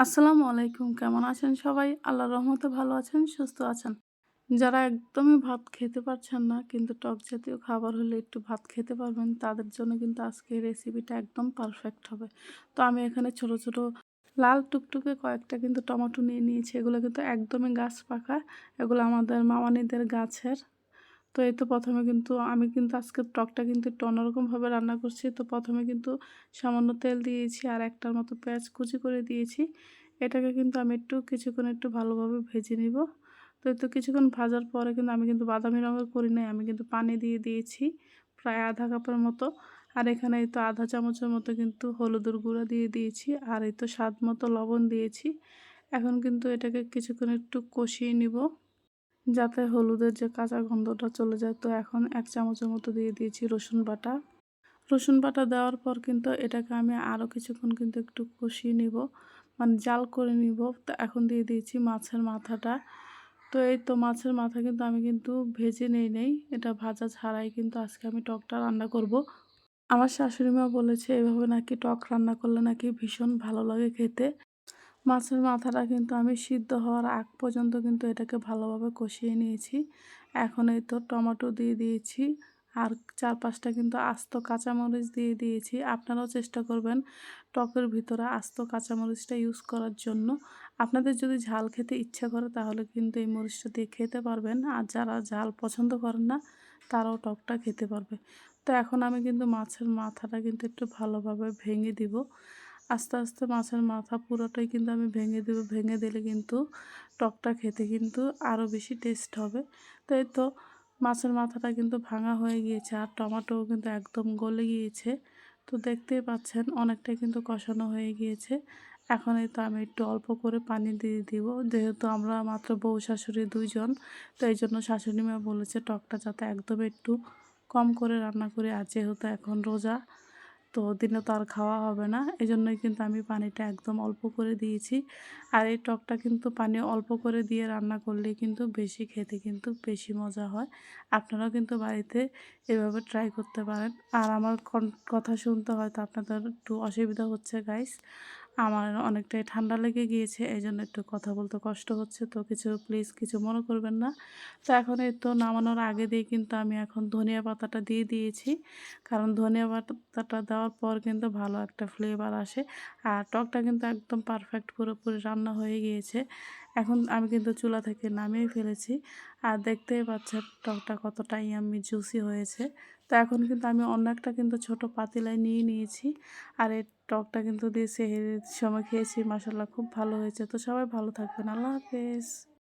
আসসালামু আলাইকুম, কেমন আছেন সবাই? আল্লাহর রহমতে ভালো আছেন, সুস্থ আছেন? যারা একদমই ভাত খেতে পারছেন না, কিন্তু টক জাতীয় খাবার হলে একটু ভাত খেতে পারবেন, তাদের জন্য কিন্তু আজকে রেসিপিটা একদম পারফেক্ট হবে। তো আমি এখানে ছোট ছোট লাল টুকটুকে কয়েকটা কিন্তু টমেটো নিয়ে নিয়েছি, এগুলো কিন্তু একদমই গাছ পাকা, এগুলো আমাদের মামানিদের গাছের তো এই তো প্রথমে কিন্তু আমি কিন্তু আজকে টকটা কিন্তু একটু অন্যরকমভাবে রান্না করছি। তো প্রথমে কিন্তু সামান্য তেল দিয়েছি আর একটার মতো পেঁয়াজ কুচি করে দিয়েছি। এটাকে কিন্তু আমি একটু কিছুক্ষণ একটু ভালোভাবে ভেজে নিব। তো তো কিছুক্ষণ ভাজার পরে কিন্তু আমি কিন্তু বাদামি রঙের করি নাই, আমি কিন্তু পানি দিয়ে দিয়েছি প্রায় আধা কাপের মতো। আর এখানে এই তো আধা চামচের মতো কিন্তু হলুদের গুঁড়া দিয়ে দিয়েছি আর এই তো স্বাদ মতো লবণ দিয়েছি। এখন কিন্তু এটাকে কিছুক্ষণ একটু কষিয়ে নিব। যাতে হলুদের যে কাঁচা গন্ধটা চলে যায়, তো এখন এক চামচের মতো দিয়ে দিয়েছি রসুন বাটা। রসুন বাটা দেওয়ার পর কিন্তু এটাকে আমি আরও কিছুক্ষণ কিন্তু একটু কষিয়ে নিব মানে জাল করে নিব। তো এখন দিয়ে দিয়েছি মাছের মাথাটা। তো এই তো মাছের মাথা কিন্তু আমি কিন্তু ভেজে নেই নেই, এটা ভাজা ছাড়াই কিন্তু আজকে আমি টকটা রান্না করব। আমার শাশুড়ি মা বলেছে, এভাবে নাকি টক রান্না করলে নাকি ভীষণ ভালো লাগে খেতে। মাছের মাথাটা কিন্তু আমি সিদ্ধ হওয়ার আগ পর্যন্ত কিন্তু এটাকে ভালোভাবে কষিয়ে নিয়েছি। এখন এই তো টমেটো দিয়ে দিয়েছি আর চার পাঁচটা কিন্তু আস্ত কাঁচামরিচ দিয়ে দিয়েছি। আপনারাও চেষ্টা করবেন টকের ভিতরে আস্ত কাঁচামরিচটা ইউজ করার জন্য। আপনাদের যদি ঝাল খেতে ইচ্ছা করে তাহলে কিন্তু এই মরিচটা দিয়ে খেতে পারবেন। আর যারা ঝাল পছন্দ করেন না, তারাও টকটা খেতে পারবে। তো এখন আমি কিন্তু মাছের মাথাটা কিন্তু একটু ভালোভাবে ভেঙে দিব। আস্তে আস্তে মাছের মাথা পুরোটাই কিন্তু আমি ভেঙে দেবো, ভেঙে দিলে কিন্তু টকটা খেতে কিন্তু আরও বেশি টেস্ট হবে। তাই তো মাছের মাথাটা কিন্তু ভাঙা হয়ে গিয়েছে আর টমাটোও কিন্তু একদম গলে গিয়েছে। তো দেখতেই পাচ্ছেন অনেকটাই কিন্তু কষানো হয়ে গিয়েছে। এখন এই তো আমি একটু অল্প করে পানি দিয়ে দিব, যেহেতু আমরা মাত্র বউ শাশুড়ি দুইজন, তো এই জন্য শাশুড়ি মা বলেছে টকটা যাতে একদম একটু কম করে রান্না করি। আর যেহেতু এখন রোজা তো দিনে তো আর খাওয়া হবে না। এই জন্যই কিন্তু আমি পানিটা একদম অল্প করে দিয়েছি। আর এই টকটা কিন্তু পানি অল্প করে দিয়ে রান্না করলে কিন্তু বেশি খেতে কিন্তু বেশি মজা হয়। আপনারাও কিন্তু বাড়িতে এভাবে ট্রাই করতে পারেন। আর আমার কথা শুনতে হয়তো আপনাদের একটু অসুবিধা হচ্ছে গাইস আমার অনেকটাই ঠান্ডা লেগে গিয়েছে এই জন্য একটু কথা বলতে কষ্ট হচ্ছে। তো কিছু প্লিজ কিছু মনে করবেন না। তো এখন এই তো নামানোর আগে দিয়ে কিন্তু আমি এখন ধনিয়া পাতাটা দিয়ে দিয়েছি। কারণ ধনিয়া পাতাটা দেওয়ার পর কিন্তু ভালো একটা ফ্লেভার আসে। আর টকটা কিন্তু একদম পারফেক্ট পুরোপুরি রান্না হয়ে গিয়েছে। এখন আমি কিন্তু চুলা থেকে নামিয়ে ফেলেছি। আর দেখতেই পাচ্ছেন টকটা কতটাই আমি জুসি হয়েছে। তো এখন কিন্তু আমি অন্য একটা কিন্তু ছোট পাতিলায় নিয়ে নিয়েছি। আর এই টকটা কিন্তু দিয়েছে সময় খেয়েছি মাসাল্লাহ খুব ভালো হয়েছে। তো সবাই ভালো থাকবেন, আল্লাহ হাফেজ।